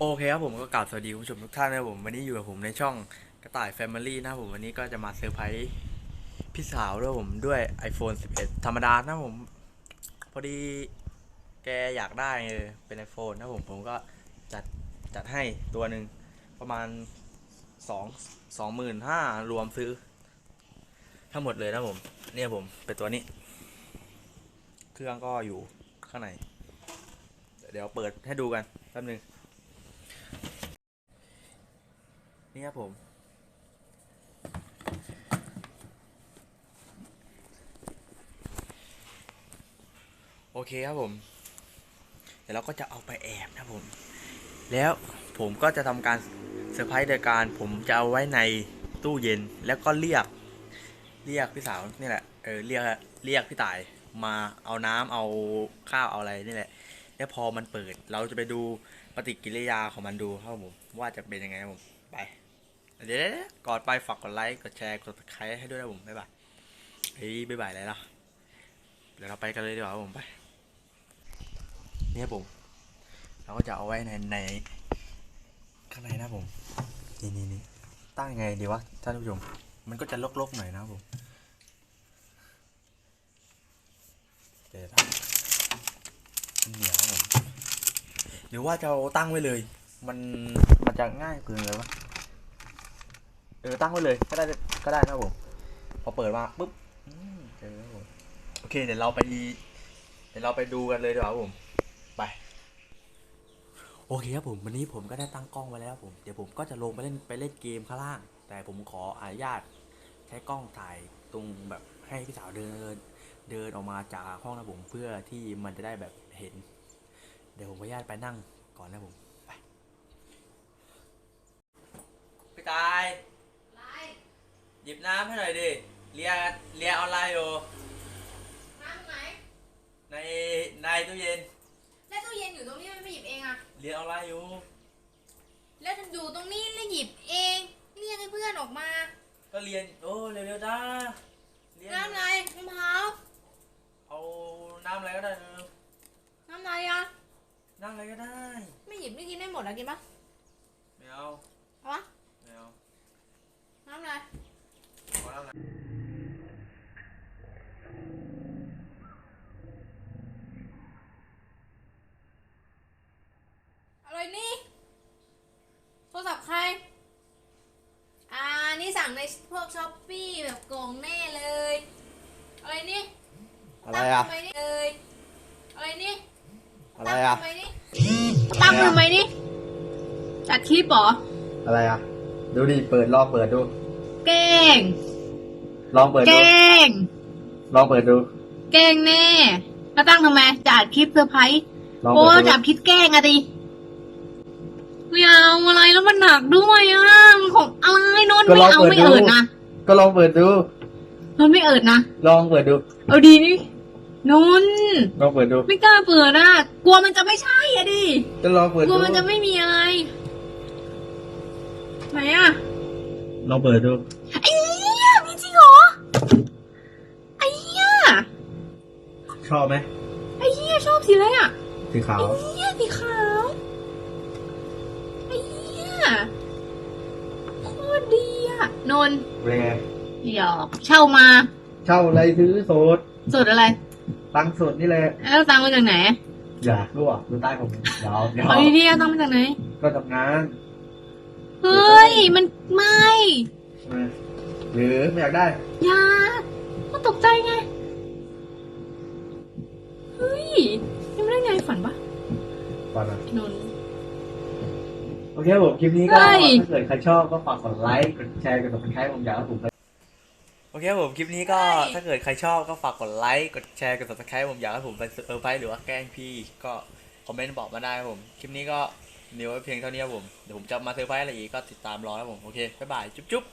โอเคครับผมก็กล่าวสวัสดีคุณผู้ชมทุกท่านนะผมวันนี้อยู่กับผมในช่องกระต่าย Family นะผมวันนี้ก็จะมาเซอร์ไพรส์พี่สาวด้วยผมด้วย iPhone 11 ธรรมดานะผม พอดีแกอยากได้เป็น iPhone นะผมผมก็จัดจัดให้ตัวหนึ่งประมาณสองสองหมื่นห้ารวมซื้อ ทั้งหมดเลยนะผม เนี่ยผมเป็นตัวนี้ เครื่องก็อยู่ข้างใน เดี๋ยวเปิดให้ดูกันแป๊บนึง นี่ ครับผมโอเคครับผม เดี๋ยวเราก็จะเอาไปแอบนะครับผม แล้วผมก็จะทำการเซอร์ไพรส์โดยการผมจะเอาไว้ในตู้เย็นแล้วก็เรียก เรียกพี่สาวนี่แหละ เออเรียกเรียกพี่ต่ายมาเอาน้ำเอาข้าวเอาอะไรนี่แหละ แล้วพอมันเปิดเราจะไปดูปฏิกิริยาของมันดูครับผมว่าจะเป็นยังไงครับผมไป เดี๋ยวก่อนไปฝากกดไลค์กดแชร์กด subscribe ให้ด้วยนะผมบ๊ายบายเฮ้ยบ๊ายบายเลยล่ะเดี๋ยวเราไปกันเลยดีกว่าผมไปเนี่ยผม เราก็จะเอาไว้ในในข้างในนะผมนี่นี่นี่ตั้งไงดีวะท่านผู้ชมมันก็จะลกๆหน่อยนะผมเดี๋ยวมันเหนียวผมหรือว่าจะตั้งไว้เลย มันมันจะง่ายเกินเลยวะ เออตั้งไว้เลยก็ได้ก็ได้นะครับผม พอเปิดมาปุ๊บเจอแล้วผมโอเคเดี๋ยวเราไปเดี๋ยวเราไปดูกันเลยดีกว่าครับผมไป โอเคครับผมวันนี้ผมก็ได้ตั้งกล้องไว้แล้วผมเดี๋ยวผมก็จะลงไปเล่นไปเล่นเกมข้างล่าง แต่ผมขออนุญาตใช้กล้องถ่ายตรงแบบให้พี่สาวเดินเดินออกมาจากห้องนะผมเพื่อที่มันจะได้แบบเห็น เดี๋ยวผมขออนุญาตไปนั่งก่อนนะผมไปพี่ตาย ไร หยิบน้ำให้หน่อยดิเรียเรียออนไลน์อยู่น้ำไหนใน ในตู้เย็น แล้วตู้เย็นอยู่ตรงนี้มันไม่หยิบเองอะเรียนออนไลน์อยู่ แล้วมันอยู่ตรงนี้แล้วหยิบเองเรียกให้เพื่อนออกมา ก็เรียน โอ้ เร็วๆจ้าเรียนน้ำอะไรมะพร้าวเอาน้ำอะไรก็ได้เร็วน้ำอะไรอะๆน้ำอะไรก็ได้ ไม่หยิบไม่กินได้หมดอะกินปะไม่เอาเอาวะไม่เอาน้ำอะไรเอาน้ำอะไรอะไรนี่ โทรศัพท์ใคร อ่า นี่สั่งในพวกช้อปปี้แบบกล่องแน่เลย อะไรนี่อะไรอะตั้งทำไมนี่เลยอะไรนี่อะไรอะตั้งทำไมนี่ตั้งทำไมนี่จัดคลิปเหรออะไรอะ ดูดิ เปิดลองเปิดดูแกล้ง ลองเปิดแกดูล้งลองเปิดดูแกล้งแน่แล้วตั้งทำไมจะอัดคลิปเซอร์ไพรส์ลองโอ้เปิดดูจับคลิปแกล้งอะดิไม่เอาอะไรแล้วมันหนักด้วยอะมันของอะไรนนท์ไม่เอาไม่เอิดนะก็ลองเปิดดู นนท์ไม่เอิดนะ ลองเปิดดู เอาดีนี่นนท์ลองเปิดดู ไม่กล้าเปิดนะกลัวมันจะไม่ใช่อะดิ ก็ลองเปิดกลัดูวมันจะไม่มีอะไร ไหนอะลองเปิดดู อบไหมไอ้เหี้ยชอบสีอะไรอะสีขาวไอ้เหี้ยสีขาวไอ้เหี้ยโคตรดีอะนนท์เป็นไงหยอกเช่ามาเช่าอะไรซื้อโสดสุดอะไรตังค์สดนี่แหละแล้วตังค์มาจากไหนอยากรู้อะดูใต้ผมเดี๋ยวเดี๋ยวเอาดีๆเอาตังค์มาจากไหน ก็ทำงานเฮ้ย มันไม่ ใช่ไหมหรือไม่อยากได้อยาก็ตกใจไง ฝันปะก่อนนะนนท์โอเคครับผมคลิปนี้ก็เฮ้ย ถ้าเกิดใครชอบก็ฝากกดไลค์กดแชร์กด subscribe ผมอยากให้ผมโอเคครับผมคลิปนี้ก็ถ้าเกิดใครชอบก็ฝากกดไลค์กดแชร์กด subscribe ผมอยากให้ผมไปเซอร์ไพรส์หรือว่าแกล้งพี่ก็คอมเมนต์บอกมาได้ครับผมคลิปนี้ก็เดี๋ยวไว้เพียงเท่านี้ครับผมเดี๋ยวผมจะมาเซอร์ไพรส์อะไรอีกก็ติดตามรอครับผมโอเคบ๊ายบายจุ๊บจุ๊บ